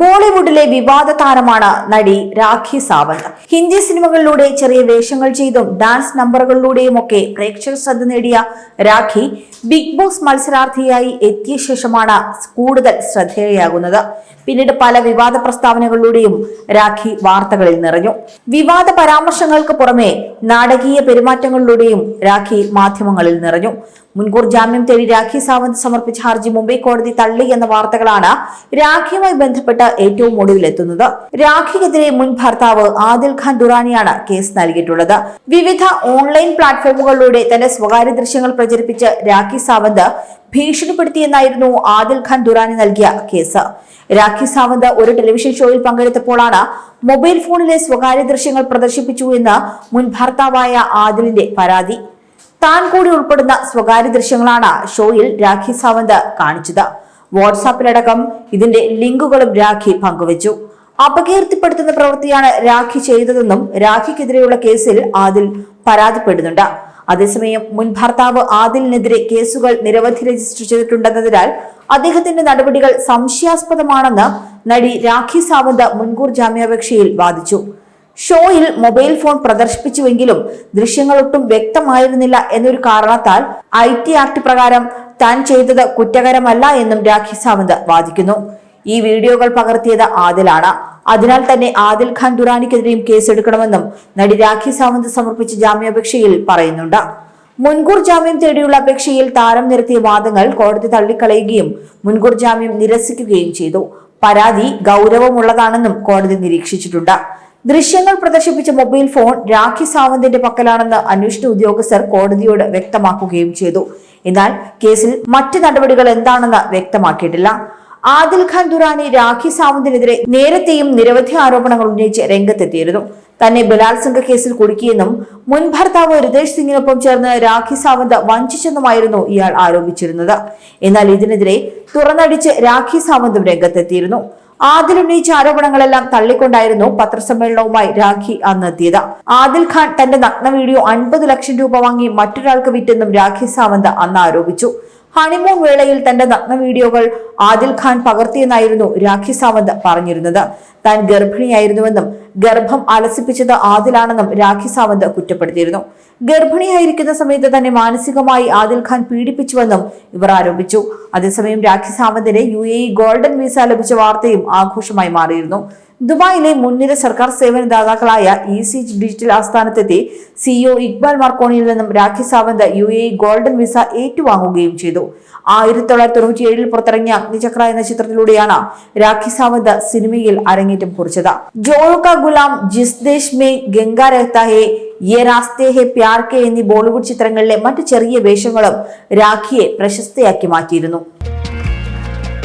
ബോളിവുഡിലെ വിവാദ താരമാണ് നടി രാഖി സാവന്ത്. ഹിന്ദി സിനിമകളിലൂടെ ചെറിയ വേഷങ്ങൾ ചെയ്തും ഡാൻസ് നമ്പറുകളിലൂടെയും ഒക്കെ പ്രേക്ഷക ശ്രദ്ധ നേടിയ രാഖി ബിഗ് ബോസ് മത്സരാർത്ഥിയായി എത്തിയ ശേഷമാണ് കൂടുതൽ ശ്രദ്ധേയയാകുന്നത്. പിന്നീട് പല വിവാദ പ്രസ്താവനകളിലൂടെയും രാഖി വാർത്തകളിൽ നിറഞ്ഞു. വിവാദ പരാമർശങ്ങൾക്ക് പുറമെ നാടകീയ പെരുമാറ്റങ്ങളിലൂടെയും രാഖി മാധ്യമങ്ങളിൽ നിറഞ്ഞു. മുൻകൂർ ജാമ്യം തേടി രാഖി സാവന്ത് സമർപ്പിച്ച ഹർജി മുംബൈ കോടതി തള്ളി എന്ന വാർത്തകളാണ് രാഖിയുമായി ബന്ധപ്പെട്ട് ഏറ്റവും ഒടുവിലെത്തുന്നത് രാഖിക്കെതിരെ മുൻ ഭർത്താവ് ആദിൽ ഖാൻ ദുറാനിയാണ് കേസ് നൽകിയിട്ടുള്ളത്. വിവിധ ഓൺലൈൻ പ്ലാറ്റ്ഫോമുകളിലൂടെ തന്റെ സ്വകാര്യ ദൃശ്യങ്ങൾ പ്രചരിപ്പിച്ച് രാഖി സാവന്ത് ഭീഷണിപ്പെടുത്തിയെന്നായിരുന്നു ആദിൽ ഖാൻ ദുറാനി നൽകിയ കേസ്. രാഖി സാവന്ത് ഒരു ടെലിവിഷൻ ഷോയിൽ പങ്കെടുത്തപ്പോഴാണ് മൊബൈൽ ഫോണിലെ സ്വകാര്യ ദൃശ്യങ്ങൾ പ്രദർശിപ്പിച്ചു എന്ന് മുൻ ഭർത്താവായ ആദിലിന്റെ പരാതി. താൻ കൂടി ഉൾപ്പെടുന്ന സ്വകാര്യ ദൃശ്യങ്ങളാണ് ഷോയിൽ രാഖി സാവന്ത് കാണിച്ചത്. വാട്സാപ്പിലടക്കം ഇതിന്റെ ലിങ്കുകളും രാഖി പങ്കുവച്ചു. അപകീർത്തിപ്പെടുത്തുന്ന പ്രവൃത്തിയാണ് രാഖി ചെയ്തതെന്നും രാഖിക്കെതിരെയുള്ള കേസിൽ ആദിൽ പരാതിപ്പെടുന്നുണ്ട്. അതേസമയം മുൻ ഭർത്താവ് ആദിലിനെതിരെ കേസുകൾ നിരവധി രജിസ്റ്റർ ചെയ്തിട്ടുണ്ടെന്നതിനാൽ അദ്ദേഹത്തിന്റെ നടപടികൾ സംശയാസ്പദമാണെന്ന് നടി രാഖി സാവന്ത് മുൻകൂർ ജാമ്യാപേക്ഷയിൽ വാദിച്ചു. ഷോയിൽ മൊബൈൽ ഫോൺ പ്രദർശിപ്പിച്ചുവെങ്കിലും ദൃശ്യങ്ങൾ ഒട്ടും വ്യക്തമായിരുന്നില്ല എന്നൊരു കാരണത്താൽ ഐ ടി ആക്ട് പ്രകാരം താൻ ചെയ്തത് കുറ്റകരമല്ല എന്നും രാഖി സാവന്ത് വാദിക്കുന്നു. ഈ വീഡിയോകൾ പകർത്തിയത് ആദിലാണ്. അതിനാൽ തന്നെ ആദിൽ ഖാൻ ദുറാനിക്കെതിരെയും കേസെടുക്കണമെന്നും നടി രാഖി സാവന്ത് സമർപ്പിച്ച ജാമ്യാപേക്ഷയിൽ പറയുന്നുണ്ട്. മുൻകൂർ ജാമ്യം തേടിയുള്ള അപേക്ഷയിൽ താരം നിരത്തിയ വാദങ്ങൾ കോടതി തള്ളിക്കളയുകയും മുൻകൂർ ജാമ്യം നിരസിക്കുകയും ചെയ്തു. പരാതി ഗൗരവമുള്ളതാണെന്നും കോടതി നിരീക്ഷിച്ചിട്ടുണ്ട്. ദൃശ്യങ്ങൾ പ്രദർശിപ്പിച്ച മൊബൈൽ ഫോൺ രാഖി സാവന്തിന്റെ പക്കലാണെന്ന് അന്വേഷണ ഉദ്യോഗസ്ഥർ കോടതിയോട് വ്യക്തമാക്കുകയും ചെയ്തു. എന്നാൽ കേസിൽ മറ്റ് നടപടികൾ എന്താണെന്ന് വ്യക്തമാക്കിയിട്ടില്ല. ആദിൽ ഖാൻ ദുറാനി രാഖി സാവന്തിനെതിരെ നേരത്തെയും നിരവധി ആരോപണങ്ങൾ ഉന്നയിച്ച് രംഗത്തെത്തിയിരുന്നു. തന്നെ ബലാത്സംഗ കേസിൽ കുടുക്കിയെന്നും മുൻ ഭർത്താവ് റിതേഷ് സിംഗിനൊപ്പം ചേർന്ന് രാഖി സാവന്ത് വഞ്ചിച്ചെന്നുമായിരുന്നു ഇയാൾ ആരോപിച്ചിരുന്നത്. എന്നാൽ ഇതിനെതിരെ തുറന്നടിച്ച് രാഖി സാവന്തും രംഗത്തെത്തിയിരുന്നു. ആദിൽ ഉന്നയിച്ച ആരോപണങ്ങളെല്ലാം തള്ളിക്കൊണ്ടായിരുന്നു പത്രസമ്മേളനവുമായി രാഖി അന്ന് എത്തിയത് ആദിൽ ഖാൻ തന്റെ നഗ്ന വീഡിയോ അൻപത് ലക്ഷം രൂപ വാങ്ങി മറ്റൊരാൾക്ക് വിറ്റെന്നും രാഖി സാവന്ത് അന്ന് ആരോപിച്ചു. ഹണിമൂൺ വേളയിൽ തന്റെ നഗ്ന വീഡിയോകൾ ആദിൽ ഖാൻ പകർത്തിയെന്നായിരുന്നു രാഖി സാവന്ത് പറഞ്ഞിരുന്നത്. താൻ ഗർഭിണിയായിരുന്നുവെന്നും ഗർഭം അലസിപ്പിച്ചത് ആദിലാണെന്നും രാഖി സാവന്ത് കുറ്റപ്പെടുത്തിയിരുന്നു. ഗർഭിണിയായിരിക്കുന്ന സമയത്ത് തന്നെ മാനസികമായി ആദിൽ ഖാൻ പീഡിപ്പിച്ചുവെന്നും ഇവർ ആരോപിച്ചു. അതേസമയം രാഖി സാവന്തിന് യു ഗോൾഡൻ വിസ ലഭിച്ച വാർത്തയും ആഘോഷമായി മാറിയിരുന്നു. ദുബായിലെ മുൻനിര സർക്കാർ സേവനദാതാക്കളായ ഇ സി ഡിജിറ്റൽ ആസ്ഥാനത്തെത്തി സിഇഒ ഇക്ബാൽ മാർക്കോണിയിൽ നിന്നും Rakhi Sawant U A golden visa ഏറ്റുവാങ്ങുകയും ചെയ്തു. ആയിരത്തി തൊള്ളായിരത്തി തൊണ്ണൂറ്റി ഏഴിൽ പുറത്തിറങ്ങിയ അഗ്നിചക്ര എന്ന ചിത്രത്തിലൂടെയാണ് രാഖി സാവന്ത് സിനിമയിൽ അരങ്ങേറ്റം കുറിച്ചത്. ജോൾക ഗുലാം ജിസ്ദേശ് മേ ഗംഗാ രഹ്ത യെ രാസ്തേ ഹെ പ്യാർ കെ എന്നീ ബോളിവുഡ് ചിത്രങ്ങളിലെ മറ്റു ചെറിയ വേഷങ്ങളും രാഖിയെ പ്രശസ്തയാക്കി മാറ്റിയിരുന്നു.